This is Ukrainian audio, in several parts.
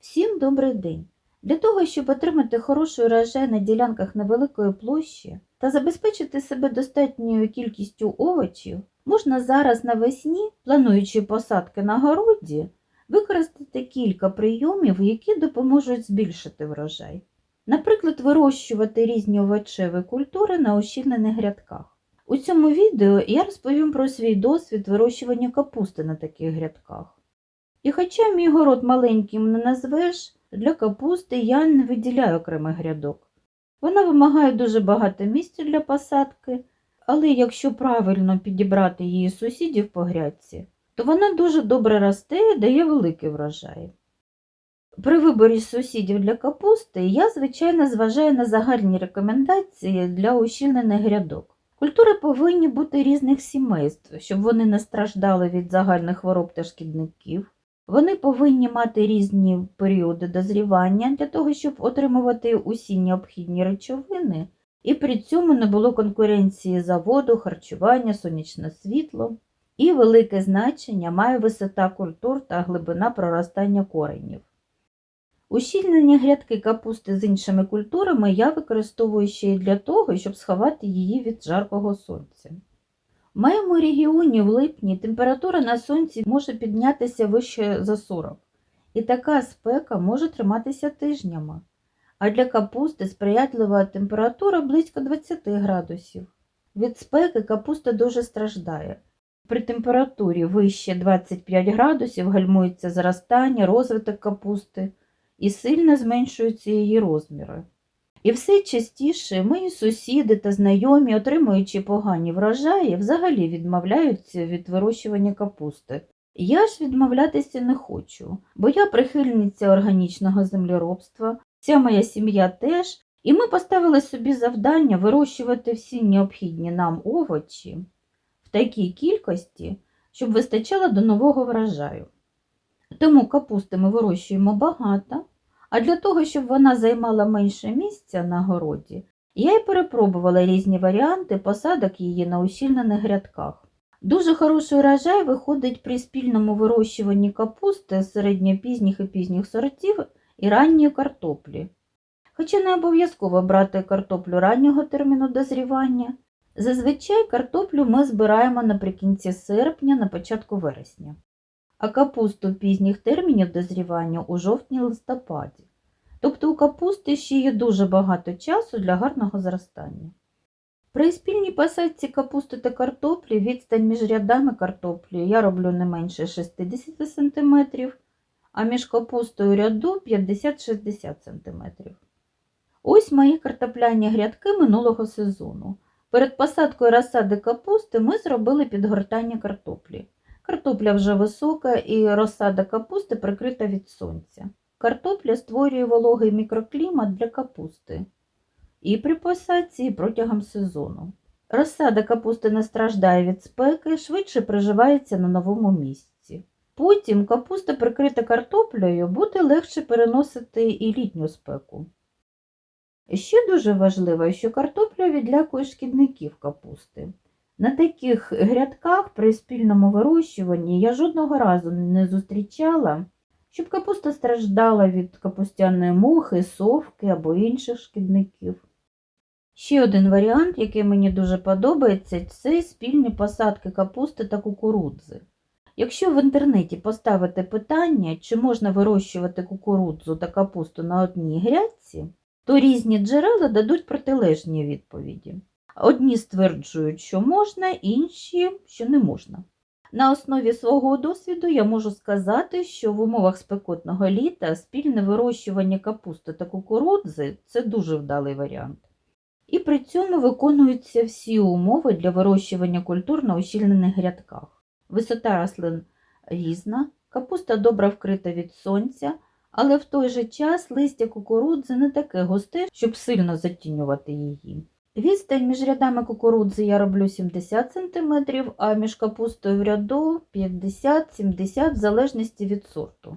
Всім добрий день! Для того, щоб отримати хороший урожай на ділянках невеликої площі та забезпечити себе достатньою кількістю овочів, можна зараз навесні, плануючи посадки на городі, використати кілька прийомів, які допоможуть збільшити врожай. Наприклад, вирощувати різні овочеві культури на ущільнених грядках. У цьому відео я розповім про свій досвід вирощування капусти на таких грядках. І хоча мій город маленьким не назвеш, для капусти я не виділяю окремих грядок. Вона вимагає дуже багато місця для посадки, але якщо правильно підібрати її сусідів по грядці, то вона дуже добре росте і дає великий врожай. При виборі сусідів для капусти я, звичайно, зважаю на загальні рекомендації для ущільнених грядок. Культури повинні бути різних сімейств, щоб вони не страждали від загальних хвороб та шкідників. Вони повинні мати різні періоди дозрівання для того, щоб отримувати усі необхідні речовини, і при цьому не було конкуренції за воду, харчування, сонячне світло. І велике значення має висота культур та глибина проростання коренів. Ущільнені грядки капусти з іншими культурами я використовую ще й для того, щоб сховати її від жаркого сонця. В моєму регіоні в липні температура на сонці може піднятися вище за 40, і така спека може триматися тижнями. А для капусти сприятлива температура близько 20 градусів. Від спеки капуста дуже страждає. При температурі вище 25 градусів гальмується зростання, розвиток капусти і сильно зменшуються її розміри. І все частіше мої сусіди та знайомі, отримуючи погані врожаї, взагалі відмовляються від вирощування капусти. Я ж відмовлятися не хочу, бо я прихильниця органічного землеробства, вся моя сім'я теж, і ми поставили собі завдання вирощувати всі необхідні нам овочі в такій кількості, щоб вистачало до нового врожаю. Тому капусти ми вирощуємо багато. А для того, щоб вона займала менше місця на городі, я й перепробувала різні варіанти посадок її на ущільнених грядках. Дуже хороший урожай виходить при спільному вирощуванні капусти середньопізніх і пізніх сортів і ранньої картоплі. Хоча не обов'язково брати картоплю раннього терміну дозрівання, зазвичай картоплю ми збираємо наприкінці серпня, на початку вересня а капусту пізніх термінів дозрівання у жовтні-листопаді. Тобто у капусти ще є дуже багато часу для гарного зростання. При спільній посадці капусти та картоплі відстань між рядами картоплі я роблю не менше 60 см, а між капустою ряду 50-60 см. Ось мої картопляні грядки минулого сезону. Перед посадкою розсади капусти ми зробили підгортання картоплі. Картопля вже висока і розсада капусти прикрита від сонця. Картопля створює вологий мікроклімат для капусти і при посадці, і протягом сезону. Розсада капусти не страждає від спеки, швидше приживається на новому місці. Потім капуста, прикрита картоплею, буде легше переносити і літню спеку. Ще дуже важливо, що картопля відлякує шкідників капусти. На таких грядках при спільному вирощуванні я жодного разу не зустрічала, щоб капуста страждала від капустяної мухи, совки або інших шкідників. Ще один варіант, який мені дуже подобається, це спільні посадки капусти та кукурудзи. Якщо в інтернеті поставити питання, чи можна вирощувати кукурудзу та капусту на одній грядці, то різні джерела дадуть протилежні відповіді. Одні стверджують, що можна, інші, що не можна. На основі свого досвіду я можу сказати, що в умовах спекотного літа спільне вирощування капусти та кукурудзи це дуже вдалий варіант. І при цьому виконуються всі умови для вирощування культур на ущільнених грядках. Висота рослин різна, капуста добре вкрита від сонця, але в той же час листя кукурудзи не таке густе, щоб сильно затінювати її. Відстань між рядами кукурудзи я роблю 70 см, а між капустою в ряду 50-70 в залежності від сорту.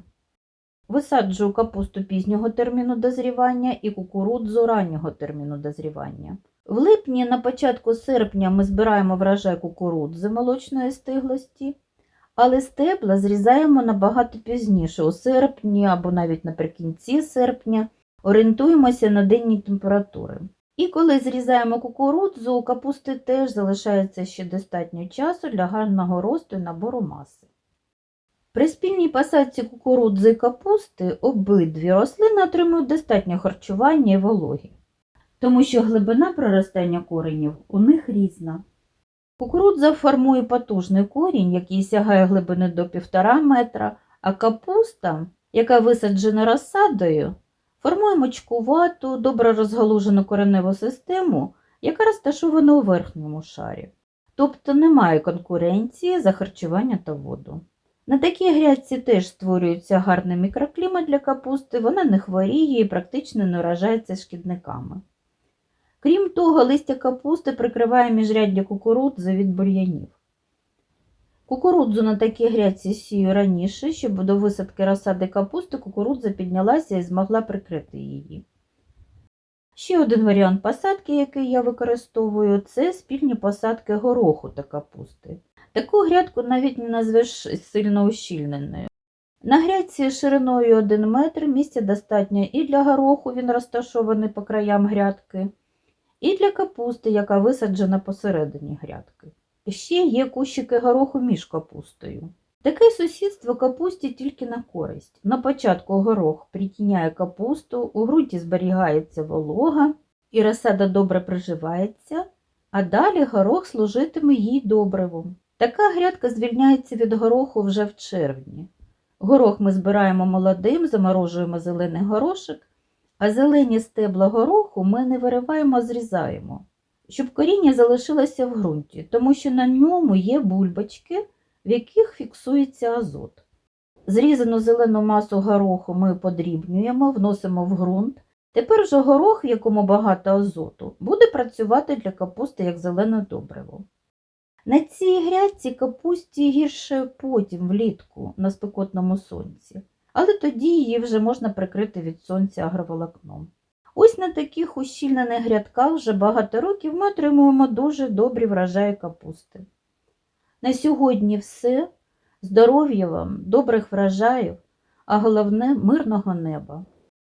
Висаджую капусту пізнього терміну дозрівання і кукурудзу раннього терміну дозрівання. В липні на початку серпня ми збираємо врожай кукурудзи молочної стиглості, Але стебла зрізаємо набагато пізніше, у серпні або навіть наприкінці серпня, орієнтуємося на денні температури. І коли зрізаємо кукурудзу, у капусти теж залишається ще достатньо часу для гарного росту і набору маси. При спільній посадці кукурудзи і капусти обидві рослини отримують достатньо харчування і вологи, тому що глибина проростання коренів у них різна. Кукурудза формує потужний корінь, який сягає глибини до 1,5 метра, а капуста, яка висаджена розсадою, формує мочкувату, добре розгалужену кореневу систему, яка розташована у верхньому шарі. Тобто немає конкуренції за харчування та воду. На такій грядці теж створюється гарний мікроклімат для капусти, вона не хворіє і практично не вражається шкідниками. Крім того, листя капусти прикриває міжряддя кукурудзи від бур'янів. Кукурудзу на такій грядці сію раніше, щоб до висадки розсади капусти кукурудза піднялася і змогла прикрити її. Ще один варіант посадки, який я використовую, це спільні посадки гороху та капусти. Таку грядку навіть не назвеш сильно ущільненою. На грядці шириною 1 метр місця достатньо і для гороху, він розташований по краям грядки, і для капусти, яка висаджена посередині грядки. Ще є кущики гороху між капустою. Таке сусідство капусті тільки на користь. На початку горох притіняє капусту, у ґрунті зберігається волога і розсада добре приживається, а далі горох служитиме їй добривом. Така грядка звільняється від гороху вже в червні. Горох ми збираємо молодим, заморожуємо зелений горошок, а зелені стебла гороху ми не вириваємо, а зрізаємо, щоб коріння залишилося в ґрунті, тому що на ньому є бульбочки, в яких фіксується азот. Зрізану зелену масу гороху ми подрібнюємо, вносимо в ґрунт. Тепер же горох, в якому багато азоту, буде працювати для капусти як зелене добриво. На цій грядці капусті гірше потім влітку на спекотному сонці, але тоді її вже можна прикрити від сонця агроволокном. Ось на таких ущільнених грядках вже багато років ми отримуємо дуже добрі врожаї капусти. На сьогодні все. Здоров'я вам, добрих врожаїв, а головне мирного неба.